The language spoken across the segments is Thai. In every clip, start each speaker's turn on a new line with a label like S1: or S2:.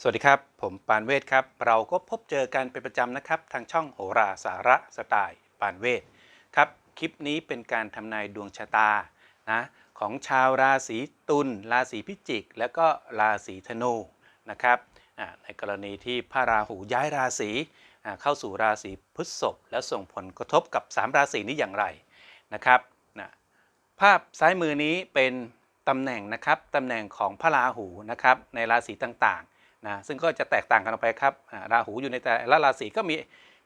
S1: สวัสดีครับ ผมปานเวทครับ เราก็พบเจอกันเป็นประจำนะครับ ทางช่องโหราสาระสไตล์ปานเวทครับ คลิปนี้เป็นการทำนายดวงชะตานะของชาวราศีตุลราศีพิจิก และก็ราศีธนูนะครับในกรณีที่พระราหูย้ายราศีเข้าสู่ราศีพฤษภแล้วส่งผลกระทบกับ 3 ราศีนี้อย่างไรนะครับนะภาพซ้ายมือนี้เป็นตำแหน่งนะครับตำแหน่งของพระราหูนะครับในราศีต่างๆ นะซึ่งก็จะแตกต่างกันออกไปครับราหูอยู่ในแต่ละราศีก็มี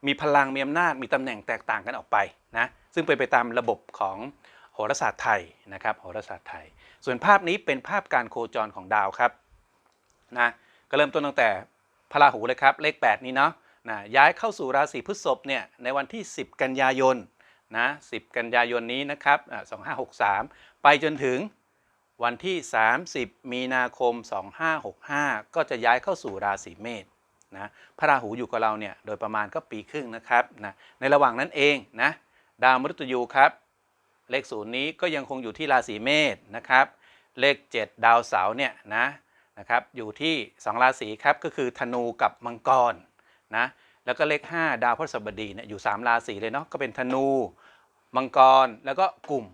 S1: มีพลังมีอำนาจมีตำแหน่งแตกต่างกันออกไปนะซึ่งเป็นไปตามระบบของโหราศาสตร์ไทยนะครับโหราศาสตร์ไทย ส่วนภาพนี้เป็นภาพการโคจรของดาวครับนะก็เริ่มต้นตั้งแต่พระราหูเลยครับเลข 8 นี้เนาะนะย้ายเข้าสู่ราศีพฤษภเนี่ยในวันที่ 10 กันยายนนะ10 กันยายนนี้นะครับอ่า2563 ไปจนถึง วันที่ 30 มีนาคม 2565 ก็จะย้ายเข้าสู่ราศีเมษนะพระราหูอยู่กับเราเนี่ยโดยประมาณก็ปีครึ่งนะครับนะในระหว่างนั้นเองนะดาวมฤตยูครับเลขศูนย์นี้ก็ยังคงอยู่ที่ราศีเมษนะครับ เลข 7 ดาวเสาร์เนี่ยนะนะครับอยู่ที่ 2 ราศีครับก็คือธนูกับมังกรนะแล้วก็เลข 5 ดาวพฤหัสบดีเนี่ยอยู่ 3 ราศีเลยเนาะก็เป็นธนูมังกรแล้วก็กลุ่ม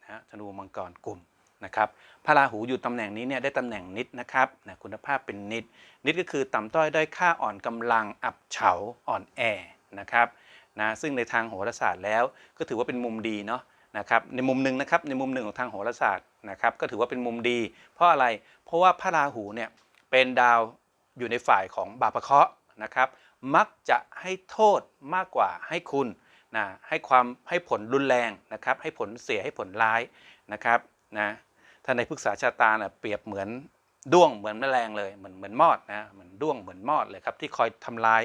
S1: นะฮะธนูมังกรกลุ่มนะครับ พระราหูอยู่ตำแหน่งนี้เนี่ยได้ตำแหน่งนิดนะครับนะคุณภาพเป็นนิด นิดก็คือต่ำต้อยด้อยค่าอ่อนกำลังอับเฉาอ่อนแอนะครับนะซึ่งในทางโหราศาสตร์แล้วก็ถือว่าเป็นมุมดีเนาะนะครับในมุมหนึ่งนะครับในมุมหนึ่งของทางโหราศาสตร์นะครับก็ถือว่าเป็นมุมดี เพราะอะไรเพราะว่าพระราหูเนี่ยเป็นดาวอยู่ในฝ่ายของบาปะเคราะห์นะครับมักจะให้โทษมากกว่าให้คุณนะให้ความให้ผลรุนแรงนะครับให้ผลเสียให้ผลร้ายนะครับนะ ถ้าในพฤกษาชาตาเน่ะเปรียบเหมือนด้วงเหมือนแมลงเลยเหมือนเหมือนมอดนะเหมือนด้วงเหมือนมอดเลยครับที่คอยทำลาย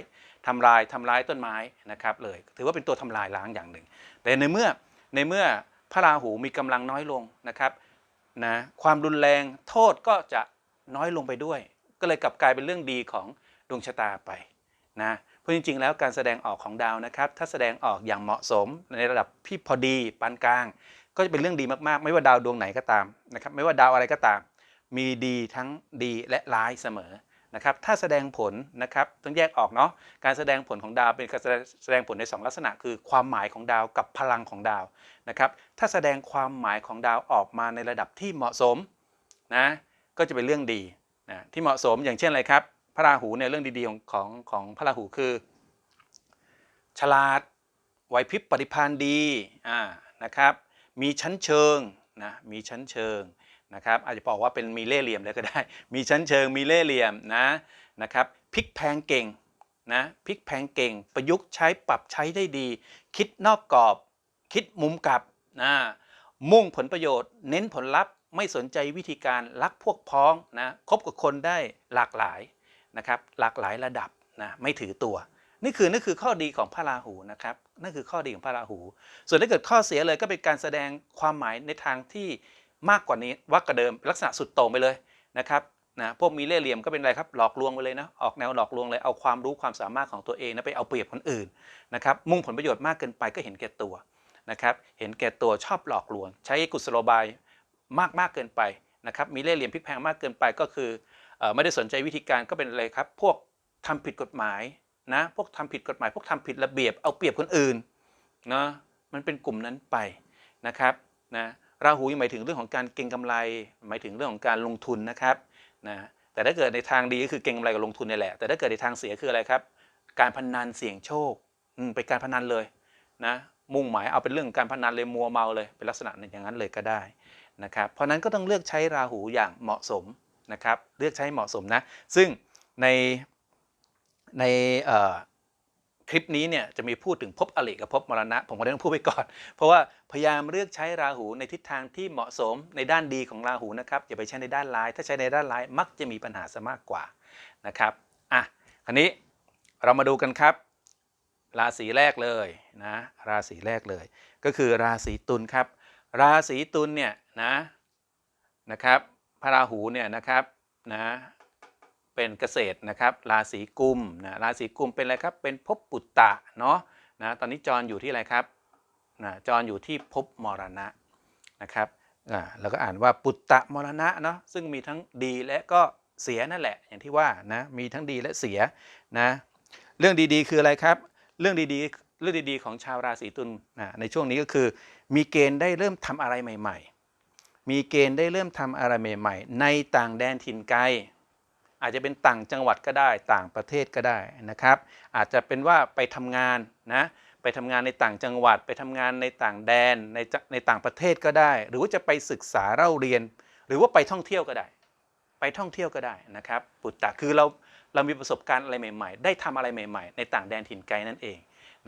S1: ทำลายทำลายต้นไม้นะครับเลยถือว่าเป็นตัวทำลายล้างอย่างหนึ่ง แต่ในเมื่อในเมื่อพระราหูมีกำลังน้อยลงนะครับนะความรุนแรงโทษก็จะน้อยลงไปด้วย ก็เลยกลับกลายเป็นเรื่องดีของดวงชะตาไปนะเพราะจริงๆ แล้วการแสดงออกของดาวนะครับ ถ้าแสดงออกอย่างเหมาะสมในระดับที่พอดีปานกลาง ก็จะเป็นเรื่องดีมากๆ ไม่ว่าดาวดวงไหนก็ตามนะครับไม่ว่าดาวอะไรก็ตาม มีดีทั้งดีและร้ายเสมอนะครับถ้าแสดงผลนะครับต้องแยกออกเนาะการแสดงผลของดาวเป็นการแสดงผลในสองลักษณะ คือความหมายของดาวกับพลังของดาวนะครับถ้าแสดงความหมายของดาวออกมาในระดับที่เหมาะสมนะก็จะเป็นเรื่องดีนะที่เหมาะสมอย่างเช่นอะไรครับ พระราหูเนี่ยเรื่องดีๆของของของพระราหูคือ ฉลาดไหวพริบปฏิภาณดีอ่านะครับ มีชั้นเชิงนะมีชั้นเชิงนะครับอาจจะบอกว่าเป็นมีเล่เหลี่ยมเลยก็ได้ มีชั้นเชิงมีเล่เหลี่ยมนะนะครับพลิกแพงเก่งนะพลิกแพงเก่ง ประยุกต์ใช้ปรับใช้ได้ดี คิดนอกกรอบ คิดมุมกลับนะมุ่งผลประโยชน์ เน้นผลลัพธ์ไม่สนใจวิธีการรักพวกพ้องนะคบกับคนได้หลากหลายนะครับหลากหลายระดับนะไม่ถือตัว นี่คือนี่คือข้อดีของพระราหูนะครับนั่นคือข้อดีของพระราหู ส่วนถ้าเกิดข้อเสียเลยก็เป็นการแสดงความหมายในทางที่มากกว่านี้ว่ากว่าเดิมลักษณะสุดโต่งไปเลยนะครับนะพวกมีเล่เหลี่ยมก็เป็นอะไรครับหลอกลวงไปเลยนะออกแนวหลอกลวงเลยเอาความรู้ความสามารถของตัวเองนะไปเอาเปรียบคนอื่นนะครับมุ่งผลประโยชน์มากเกินไปก็เห็นแก่ตัวนะครับเห็นแก่ตัวชอบหลอกลวง ใช้กุศโลบายมากมากเกินไปนะครับมีเล่เหลี่ยมพลิกแพลงมากเกินไปก็คือออไม่ได้สนใจวิธีการก็เป็นอะไรครับ พวกทำผิดกฎหมาย นะพวกทำผิดกฎหมายพวกทำผิดระเบียบเอาเปรียบคนอื่นเนาะมันเป็นกลุ่มนั้นไปนะครับนะราหูหมายถึงเรื่องของการเก็งกำไร หมายถึงเรื่องของการลงทุนนะครับนะแต่ถ้าเกิดในทางดีก็คือเก็งกำไรกับลงทุนนี่แหละ แต่ถ้าเกิดในทางเสียคืออะไรครับ การพนันเสี่ยงโชคอืมเป็นการพนันเลยนะมุ่งหมายเอาเป็นเรื่องการพนันเลยมัวเมาเลยเป็นลักษณะอย่างนั้นเลยก็ได้นะครับเพราะนั้นก็ต้องเลือกใช้ราหูอย่างเหมาะสมนะครับเลือกใช้เหมาะสมนะ ซึ่งใน ในคลิปนี้เนี่ยจะมีพูดถึงภพอริกับภพมรณะ ผมก็ต้องพูดไปก่อน เพราะว่าพยายามเลือกใช้ราหูในทิศทางที่เหมาะสมในด้านดีของราหูนะครับอย่าไปใช้ในด้านร้าย ถ้าใช้ในด้านร้ายมักจะมีปัญหาซะมากกว่านะครับอะคราวนี้เรามาดูกันครับ ราศีแรกเลยนะราศีแรกเลย ก็คือราศีตุลครับ ราศีตุลเนี่ยนะนะครับพระราหูเนี่ยนะครับนะ เป็นเกษตรนะครับราศีกุมนะราศีกุมเป็นอะไรครับเป็นภพปุตตะเนาะนะตอนนี้จรอยู่ที่อะไรครับนะจรอยู่ที่ภพมรณะนะครับอ่าแล้วก็อ่านว่าปุตตะมรณะเนาะซึ่งมีทั้งดีและก็เสียนั่นแหละอย่างที่ว่านะมีทั้งดีและเสียนะเรื่องดีๆ คืออะไรครับ เรื่องดีๆเรื่องดีๆ ของชาวราศีตุลนะในช่วงนี้ก็คือ มีเกณฑ์ได้เริ่มทำอะไรใหม่ ๆ มีเกณฑ์ได้เริ่มทำอะไรใหม่ ๆ ในต่างแดนถิ่นไกล อาจจะเป็นต่างจังหวัดก็ได้ต่างประเทศก็ได้นะครับ อาจจะเป็นว่าไปทำงานนะไปทำงานในต่างจังหวัด ไปทำงานในต่างแดนในในต่างประเทศก็ได้ หรือว่าจะไปศึกษาเล่าเรียน หรือว่าไปท่องเที่ยวก็ได้ ไปท่องเที่ยวก็ได้นะครับปุตตะคือเราเรามีประสบการณ์อะไรใหม่ ๆ ได้ทำอะไรใหม่ ๆ ในต่างแดนถิ่นไกลนั่นเอง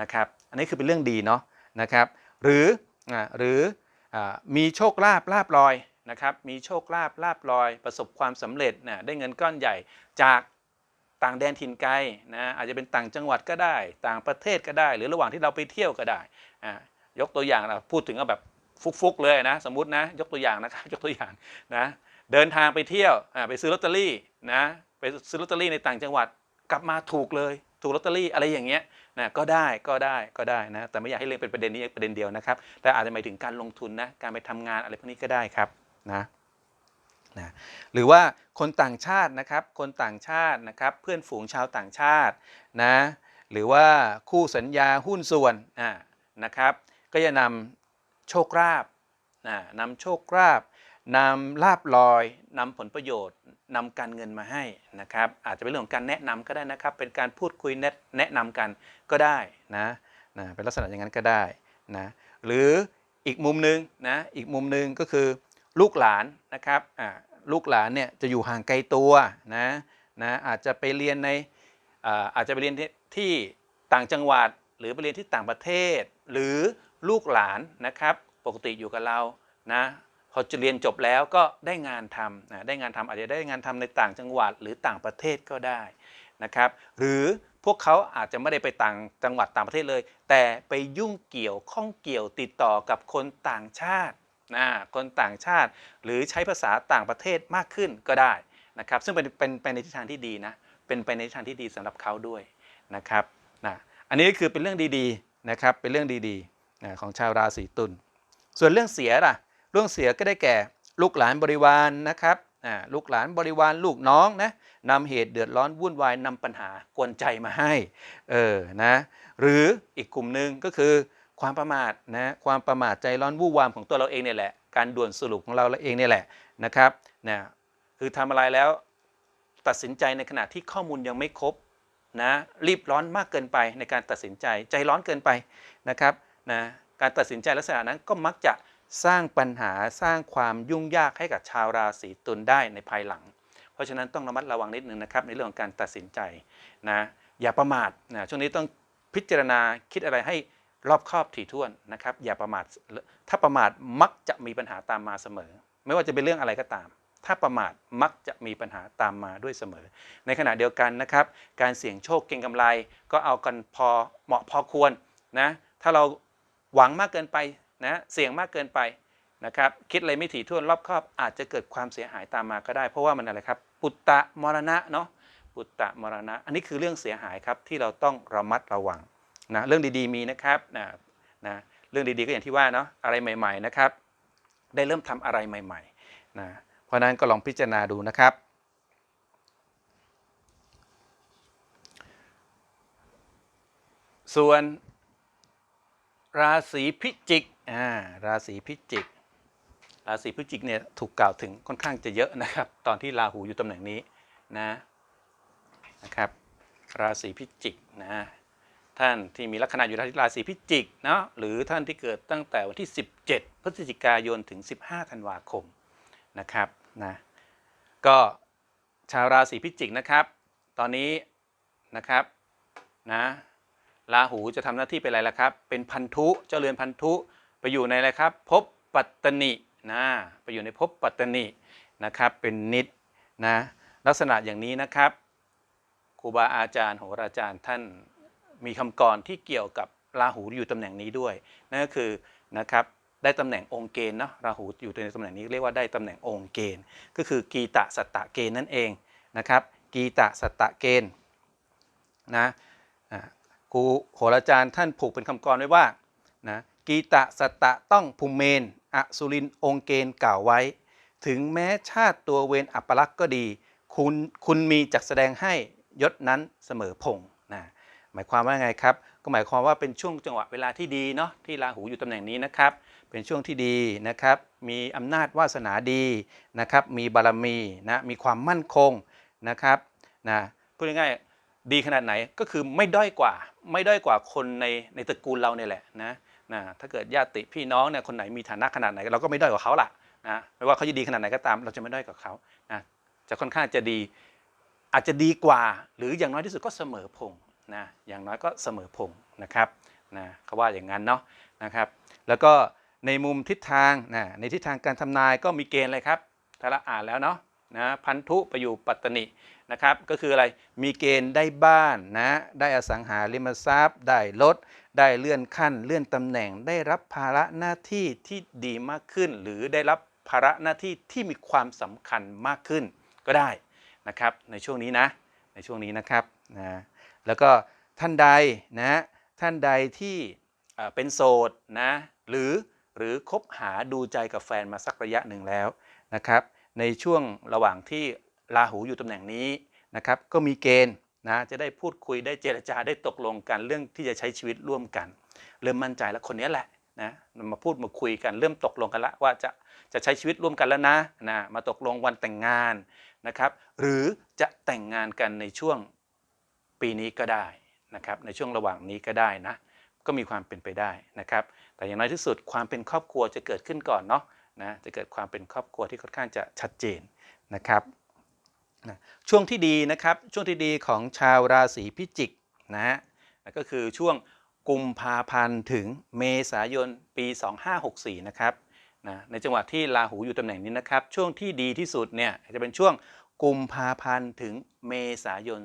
S1: นะครับ อันนี้คือเป็นเรื่องดีเนาะนะครับ หรืออ่าหรืออามีโชคลาภลาบลอย นะครับมีโชคลาภลาบลอย ประสบความสำเร็จนะได้เงินก้อนใหญ่จากต่างแดนถิ่นไกลนะอาจจะเป็นต่างจังหวัดก็ได้ ต่างประเทศก็ได้ หรือระหว่างที่เราไปเที่ยวก็ได้อ่ายกตัวอย่างเราพูดถึงแบบฟุกๆเลยนะสมมตินะยกตัวอย่างนะครับยกตัวอย่างนะเดินทางไปเที่ยวอ่าไปซื้อลอตเตอรี่นะไปซื้อลอตเตอรี่ในต่างจังหวัดกลับมาถูกเลยถูกลอตเตอรี่อะไรอย่างเงี้ยนะก็ได้ก็ได้ก็ได้นะแต่ไม่อยากให้เรื่องเป็นประเด็นนี้ประเด็นเดียวนะครับแต่อาจจะหมายถึงการลงทุนนะการไปทำงานอะไรพวกนี้ก็ได้ครับ นะนะหรือว่าคนต่างชาตินะครับ คนต่างชาตินะครับเพื่อนฝูงชาวต่างชาตินะหรือว่าคู่สัญญาหุ้นส่วนอ่านะครับก็จะนำโชคลาภนะนำโชคลาภนำลาบลอยนำผลประโยชน์นำการเงินมาให้นะครับ อาจจะเป็นเรื่องของการแนะนำก็ได้นะครับ เป็นการพูดคุยแนะแนะนำกันก็ได้นะนะเป็นลักษณะอย่างนั้นก็ได้นะหรืออีกมุมหนึ่งนะอีกมุมหนึ่งก็คือ ลูกหลานนะครับลูกหลานเนี่ยจะอยู่ห่างไกลตัวนะนะอาจจะไปเรียนในอาจจะไปเรียนที่ที่ต่างจังหวัด หรือไปเรียนที่ต่างประเทศ หรือลูกหลานนะครับ ปกติอยู่กับเรานะพอจะเรียนจบแล้วก็ได้งานทำนะได้งานทำอาจจะได้งานทำในต่างจังหวัด หรือต่างประเทศก็ได้นะครับ หรือพวกเขาอาจจะไม่ได้ไปต่างจังหวัดต่างประเทศเลย แต่ไปยุ่งเกี่ยวข้องเกี่ยวติดต่อกับคนต่างชาติ นะคนต่างชาติหรือใช้ภาษาต่างประเทศมากขึ้นก็ได้นะครับซึ่งเป็นเป็นไปในทิศทางที่ดีนะเป็นไปในทิศทางที่ดีสำหรับเขาด้วยนะครับนะอันนี้คือเป็นเรื่องดีๆนะครับเป็นเรื่องดีๆนะของชาวราศีตุลส่วนเรื่องเสียล่ะเรื่องเสียก็ได้แก่ลูกหลานบริวารนนะครับลูกหลานบริวารลูกน้องนะนำเหตุเดือดร้อนวุ่นวายนำปัญหากวนใจมาให้เออนะหรืออีกกลุ่มหนึ่งก็คือ ความประมาทนะความประมาทใจร้อนวู่วามของตัวเราเองเนี่ยแหละการด่วนสรุปของเราเองเนี่ยแหละนะครับนะคือทำอะไรแล้วตัดสินใจในขณะที่ข้อมูลยังไม่ครบนะรีบร้อนมากเกินไปในการตัดสินใจใจร้อนเกินไปนะครับนะการตัดสินใจลักษณะนั้นก็มักจะสร้างปัญหาสร้างความยุ่งยากให้กับชาวราศีตุลได้ในภายหลัง เพราะฉะนั้นต้องระมัดระวังนิดนึงนะครับในเรื่องของการตัดสินใจนะอย่าประมาทนะช่วงนี้ต้องพิจารณาคิดอะไรให้ รอบคอบถี่ถ้วนนะครับ อย่าประมาทถ้าประมาทมักจะมีปัญหาตามมาเสมอ ไม่ว่าจะเป็นเรื่องอะไรก็ตาม ถ้าประมาทมักจะมีปัญหาตามมาด้วยเสมอ ในขณะเดียวกันนะครับ การเสี่ยงโชคเก็งกำไร ก็เอากันพอเหมาะพอควรนะถ้าเราหวังมากเกินไปนะเสี่ยงมากเกินไปนะครับคิดอะไรไม่ถี่ถ้วนรอบคอบอาจจะเกิดความเสียหายตามมาก็ได้ เพราะว่ามันอะไรครับปุตตะมรณะเนาะปุตตะมรณะ อันนี้คือเรื่องเสียหายครับที่เราต้องระมัดระวัง นะเรื่องดีๆมีนะครับนะนะเรื่องดีๆก็อย่างที่ว่าเนาะอะไรใหม่ๆนะครับ ได้เริ่มทำอะไรใหม่ๆนะเพราะนั้นก็ลองพิจารณาดูนะครับ ส่วน ราศีพิจิกอ่าราศีพิจิก ราศีพิจิกเนี่ยถูกกล่าวถึงค่อนข้างจะเยอะนะครับ ตอนที่ราหูอยู่ตำแหน่งนี้นะนะครับ ราศีพิจิกนะ ท่านที่มีลัคนาอยู่ราศีพิจิกเนาะหรือท่านที่เกิดตั้งแต่วันที่ 17 พฤศจิกายนถึง 15 ธันวาคมนะครับนะก็ชาวราศีพิจิกนะครับ ตอนนี้นะครับนะราหูจะทำหน้าที่เป็นอะไรล่ะครับ เป็นพันธุเจ้าเรือนพันธุไปอยู่ในอะไรครับภพปัตตนินะไปอยู่ในภพปัตตนินะครับเป็นนิดนะลักษณะอย่างนี้นะครับครูบาอาจารย์โหราจารย์ท่าน มีคำกรที่เกี่ยวกับราหูอยู่ตำแหน่งนี้ด้วยนั่นก็คือนะครับได้ตำแหน่งองค์เกณฑ์เนาะราหูอยู่ในตำแหน่งนี้เรียกว่าได้ตำแหน่งองค์เกณฑ์ ก็คือกีตะสัตตะเกณฑ์นั่นเองนะครับกีตะสัตตะเกณฑ์นะครูโหราจารย์ท่านผูกเป็นคำกรไว้ว่านะกีตะสัตตะต้องภูมเมนอสุรินองค์เกณฑ์กล่าวไว้ ถึงแม้ชาติตัวเวรอัปลักษ์ก็ดี คุณคุณมีจักแสดงให้ยศนั้นเสมอพง หมายความว่าไงครับ ก็หมายความว่าเป็นช่วงจังหวะเวลาที่ดีเนาะที่ราหูอยู่ตำแหน่งนี้นะครับ เป็นช่วงที่ดีนะครับ มีอำนาจวาสนาดีนะครับ มีบารมีนะ มีความมั่นคงนะครับนะพูดง่ายๆดีขนาดไหนก็คือไม่ด้อยกว่า ไม่ด้อยกว่าคนในในตระกูลเราเนี่ยแหละนะนะถ้าเกิดญาติพี่น้องเนี่ยคนไหนมีฐานะขนาดไหนเราก็ไม่ด้อยกว่าเขาล่ะนะไม่ว่าเขาจะดีขนาดไหนก็ตาม เราจะไม่ด้อยกว่าเขานะจะค่อนข้างจะดีอาจจะดีกว่า หรืออย่างน้อยที่สุดก็เสมอพง นะอย่างน้อยก็เสมอพงษ์นะครับนะเขาว่าอย่างนั้นเนาะนะครับ แล้วก็ในมุมทิศทางนะในทิศทางการทำนายก็มีเกณฑ์อะไรครับถ้าเราอ่านแล้วเนาะนะพันธุไปอยู่ปัตตนินะครับ ก็คืออะไรมีเกณฑ์ได้บ้านนะได้อสังหาริมทรัพย์ ได้ลดได้เลื่อนขั้น เลื่อนตำแหน่ง ได้รับภาระหน้าที่ที่ดีมากขึ้น หรือได้รับภาระหน้าที่ที่มีความสำคัญมากขึ้นก็ได้นะครับ ในช่วงนี้นะในช่วงนี้นะครับนะ แล้วก็ท่านใดนะท่านใดที่เป็นโสดนะหรือหรือคบหาดูใจกับแฟนมาสักระยะหนึ่งแล้วนะครับในช่วงระหว่างที่ราหูอยู่ตำแหน่งนี้นะครับก็มีเกณฑ์นะจะได้พูดคุยได้เจรจาได้ตกลงกันเรื่องที่จะใช้ชีวิตร่วมกัน เริ่มมั่นใจแล้วคนนี้แหละนะมาพูดมาคุยกันเริ่มตกลงกันล้วว่าจะจะใช้ชีวิตร่วมกันแล้วนะนะมาตกลงวันแต่งงานนะครับหรือจะแต่งงานกันในช่วง ปีนี้ก็ได้นะครับในช่วงระหว่างนี้ก็ได้นะ ก็มีความเป็นไปได้นะครับ แต่อย่างน้อยที่สุดความเป็นครอบครัวจะเกิดขึ้นก่อนเนาะนะจะเกิดความเป็นครอบครัวที่ค่อนข้างจะชัดเจนนะครับนะช่วงที่ดีนะครับช่วงที่ดีของชาวราศีพิจิกนะฮะนะก็คือช่วงกุมภาพันธ์ถึงเมษายนปี 2564นะครับนะในจังหวะที่ราหูอยู่ตำแหน่งนี้นะครับ ช่วงที่ดีที่สุดเนี่ยจะเป็นช่วง กุมภาพันธ์ถึงเมษายน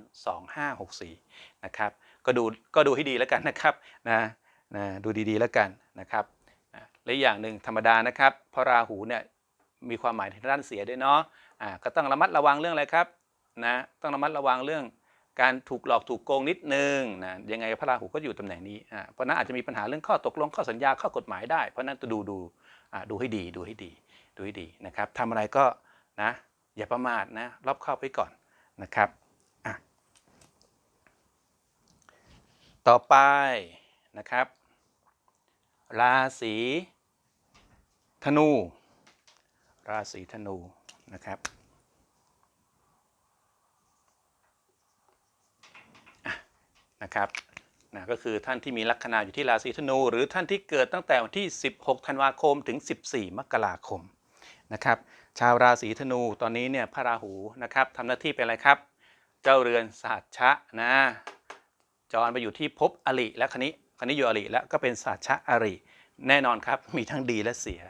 S1: 2564 นะครับ ก็ดูก็ดูให้ดีแล้วกันนะครับนะนะดูดีๆแล้วกันนะครับอะและอย่างหนึ่งธรรมดานะครับพราะราหูเนี่ยมีความหมายทางด้านเสียด้วยเนาะอ่าก็ต้องระมัดระวังเรื่องอะไรครับนะต้องระมัดระวังเรื่องการถูกหลอกถูกโกงนิดนึงนะยังไงพระราหูก็อยู่ตำแหน่งนี้อ่าเพราะนั้นอาจจะมีปัญหาเรื่องข้อตกลงข้อสัญญาข้อกฎหมายได้ เพราะฉะนั้นต้องดูดูอ่าดูให้ดีดูให้ดีดูให้ดีนะครับทำอะไรก็นะ อย่าประมาทนะรอบคอบไว้ก่อนนะครับต่อไปนะครับ ราศีธนู ราศีธนูนะครับนะครับนะก็คือท่านที่มีลัคนาอยู่ที่ราศีธนู หรือท่านที่เกิดตั้งแต่วันที่ 16 ธันวาคมถึง 14 มกราคม นะครับชาวราศีธนูตอนนี้เนี่ยพระราหูนะครับทำหน้าที่เป็นอะไรครับ เจ้าเรือนสหัชะนะจรไปอยู่ที่ภพอริและคณิคณิอยู่อริแล้วก็เป็นสหัชะอริ แน่นอนครับมีทั้งดีและเสีย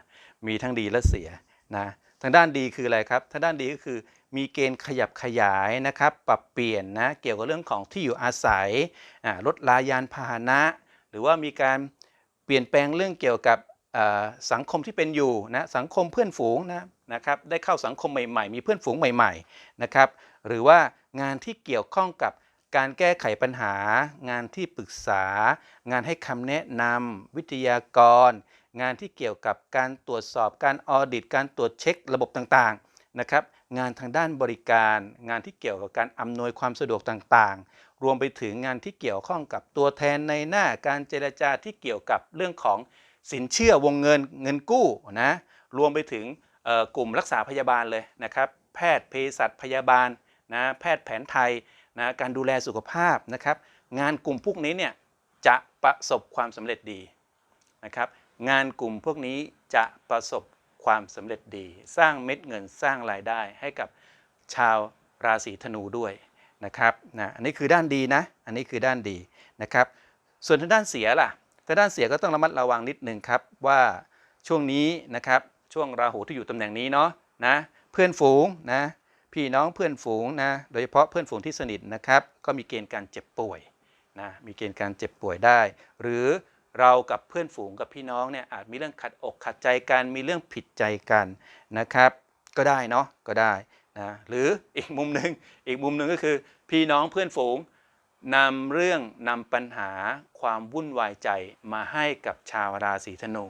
S1: มีทั้งดีและเสียนะทางด้านดีคืออะไรครับทางด้านดีก็คือมีเกณฑ์ขยับขยายนะครับ ปรับเปลี่ยนนะเกี่ยวกับเรื่องของที่อยู่อาศัยลดลายานพาหนะ หรือว่ามีการเปลี่ยนแปลงเรื่องเกี่ยวกับ สังคมที่เป็นอยู่นะสังคมเพื่อนฝูงนะนะครับได้เข้าสังคมใหม่ๆ มีเพื่อนฝูงใหม่ๆนะครับหรือว่างานที่เกี่ยวข้องกับการแก้ไขปัญหา งานที่ปรึกษา งานให้คำแนะนำวิทยากร งานที่เกี่ยวกับการตรวจสอบการออดิต การตรวจเช็คระบบต่างๆนะครับงานทางด้านบริการ งานที่เกี่ยวกับการอำนวยความสะดวกต่างๆ รวมไปถึงงานที่เกี่ยวข้องกับตัวแทนในหน้าการเจรจาที่เกี่ยวกับเรื่องของ สินเชื่อวงเงินเงินกู้นะรวมไปถึงกลุ่มรักษาพยาบาลเลยนะครับแพทย์เภสัชพยาบาลนะแพทย์แผนไทยนะการดูแลสุขภาพนะครับงานกลุ่มพวกนี้เนี่ยจะประสบความสำเร็จดีนะครับงานกลุ่มพวกนี้จะประสบความสำเร็จดี สร้างเม็ดเงินสร้างรายได้ให้กับชาวราศีธนูด้วยนะครับนะอันนี้คือด้านดีนะ อันนี้คือด้านดีนะครับ ส่วนทางด้านเสียล่ะ ทางด้านเสียก็ต้องระมัดระวังนิดนึงครับว่าช่วงนี้นะครับช่วงราหูที่อยู่ตำแหน่งนี้เนาะนะเพื่อนฝูงนะพี่น้องเพื่อนฝูงนะโดยเฉพาะเพื่อนฝูงที่สนิทนะครับ ก็มีเกณฑ์การเจ็บป่วยนะมีเกณฑ์การเจ็บป่วยได้ หรือเรากับเพื่อนฝูงกับพี่น้องเนี่ยอาจมีเรื่องขัดอกขัดใจกันมีเรื่องผิดใจกันนะครับ ก็ได้เนาะก็ได้นะหรืออีกมุมหนึ่งอีกมุมหนึ่งก็คือพี่น้องเพื่อนฝูง นำเรื่องนำปัญหาความวุ่นวายใจมาให้กับชาวราศีธนู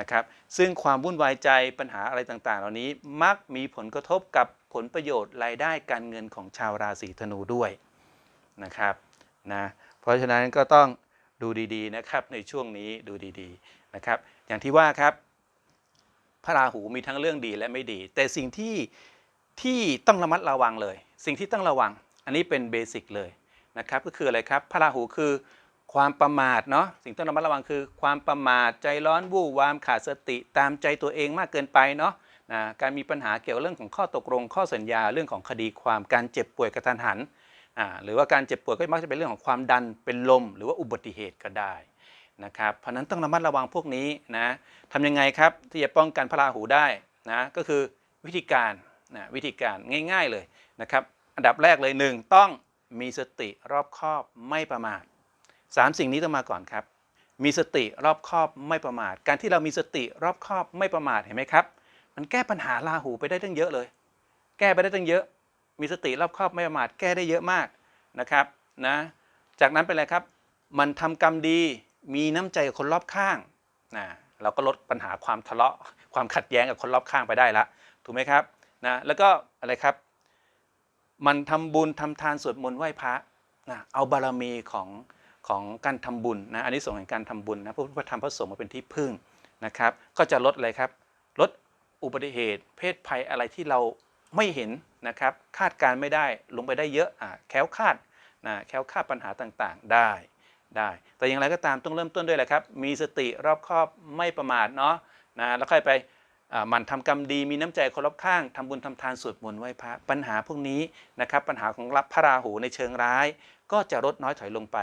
S1: นะครับซึ่งความวุ่นวายใจปัญหาอะไรต่างๆ เหล่านี้มักมีผลกระทบกับผลประโยชน์รายได้การเงินของชาวราศีธนูด้วยนะครับนะเพราะฉะนั้นก็ต้องดูดีๆนะครับในช่วงนี้ดูดีๆนะครับอย่างที่ว่าครับ พระราหูมีทั้งเรื่องดีและไม่ดี แต่สิ่งที่ที่ต้องระมัดระวังเลย สิ่งที่ต้องระวัง อันนี้เป็นเบสิกเลย นะครับก็คืออะไรครับพระราหูคือความประมาทเนาะสิ่งที่ต้องระมัดระวังคือ ความประมาทใจร้อนวู่วามขาดสติตามใจตัวเองมากเกินไปเนาะนะการมีปัญหาเกี่ยวกับเรื่องของข้อตกลง ข้อสัญญาเรื่องของคดีความการเจ็บป่วยกระทันหันอ่าหรือว่าการเจ็บป่วยก็มักจะเป็นเรื่องของความดันเป็นลม หรือว่าอุบัติเหตุก็ได้นะครับเพราะนั้นต้องระมัดระวังพวกนี้นะทำยังไงครับที่จะป้องกันพระราหูได้นะก็คือวิธีการนะวิธีการง่าย ๆเลยนะครับอันดับแรกเลยหนึ่งต้อง มีสติรอบคอบไม่ประมาทสามสิ่งนี้ต้องมาก่อนครับ มีสติรอบคอบไม่ประมาท การที่เรามีสติรอบคอบไม่ประมาทเห็นไหมครับ มันแก้ปัญหาราหูไปได้ตั้งเยอะเลย แก้ไปได้ตั้งเยอะ มีสติรอบคอบไม่ประมาทแก้ได้เยอะมากนะครับนะจากนั้นเป็นอะไรครับ มันทำกรรมดีมีน้ำใจกับคนรอบข้างนะเราก็ลดปัญหาความทะเลาะความขัดแย้งกับคนรอบข้างไปได้ละถูกไหมครับนะแล้วก็อะไรครับ มันทำบุญทำทานสวดมนต์ไหว้พระนะเอาบารมีของของการทำบุญนะอันนี้ส่งส์แห่งการทำบุญนะพระพุทธธรรมพระสงฆ์มาเป็นที่พึ่งนะครับ ก็จะลดอะไรครับ ลดอุบัติเหตุ เพศภัยอะไรที่เราไม่เห็นนะครับ คาดการณ์ไม่ได้ลงไปได้เยอะอะแคล้วคลาดนะแคล้วคลาดปัญหาต่างๆได้ได้ แต่อย่างไรก็ตามต้องเริ่มต้นด้วยแหละครับ มีสติรอบคอบไม่ประมาทเนาะนะแล้วค่อยไป มันทำกรรมดีมีน้ำใจคนรอบข้างทำบุญทำทานสวดมนต์ไหว้พระปัญหาพวกนี้นะครับปัญหาของรับพระราหูในเชิงร้าย ก็จะลดน้อยถอยลงไป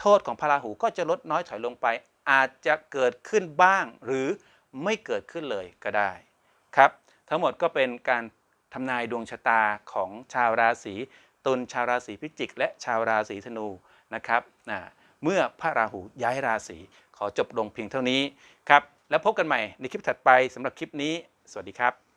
S1: โทษของพระราหูก็จะลดน้อยถอยลงไป อาจจะเกิดขึ้นบ้าง หรือไม่เกิดขึ้นเลยก็ได้ครับ ทั้งหมดก็เป็นการทำนายดวงชะตาของชาวราศีตุลชาวราศีพิจิก และชาวราศีธนูนะครับเมื่อพระราหูย้ายราศีขอจบลงเพียงเท่านี้ครับ แล้วพบกันใหม่ในคลิปถัดไปสำหรับคลิปนี้ สวัสดีครับ